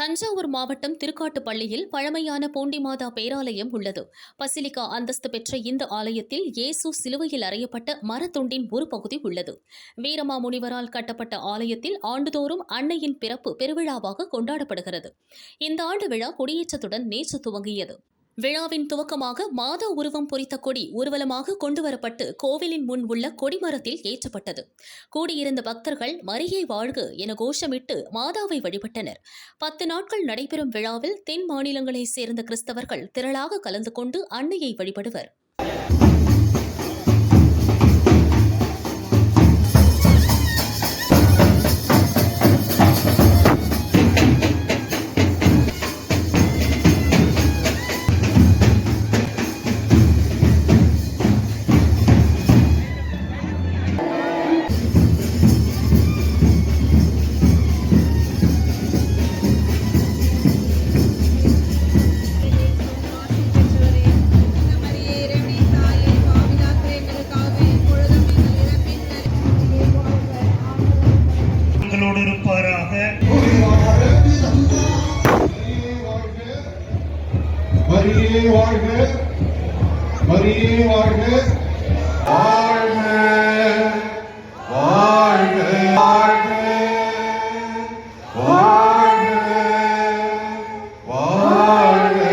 தஞ்சாவூர் மாவட்டம் திருக்காட்டுப்பள்ளியில் பழமையான பூண்டிமாதா பேராலயம் உள்ளது. பசிலிக்கா அந்தஸ்து பெற்ற இந்த ஆலயத்தில் இயேசு சிலுவையில் அறையப்பட்ட மரத்துண்டின் ஒரு பகுதி உள்ளது. வீரமாமுனிவரால் கட்டப்பட்ட ஆலயத்தில் ஆண்டுதோறும் அன்னையின் பிறப்பு பெருவிழாவாக கொண்டாடப்படுகிறது. இந்த ஆண்டு விழா கொடியேற்றத்துடன் நேற்று துவங்கியது. விழாவின் துவக்கமாக மாதா உருவம் பொறித்த கொடி ஊர்வலமாக கொண்டுவரப்பட்டு கோவிலின் முன் உள்ள கொடிமரத்தில் ஏற்றப்பட்டது. கூடியிருந்த பக்தர்கள் மரியை வாழ்க என கோஷமிட்டு மாதாவை வழிபட்டனர். பத்து நாட்கள் நடைபெறும் விழாவில் தென் மாநிலங்களைச் சேர்ந்த கிறிஸ்தவர்கள் திரளாக கலந்து கொண்டு அன்னையை வழிபடுவர். உங்களோடு இருப்பாராக மரியே வாழ்க. மரியே வாழ்க.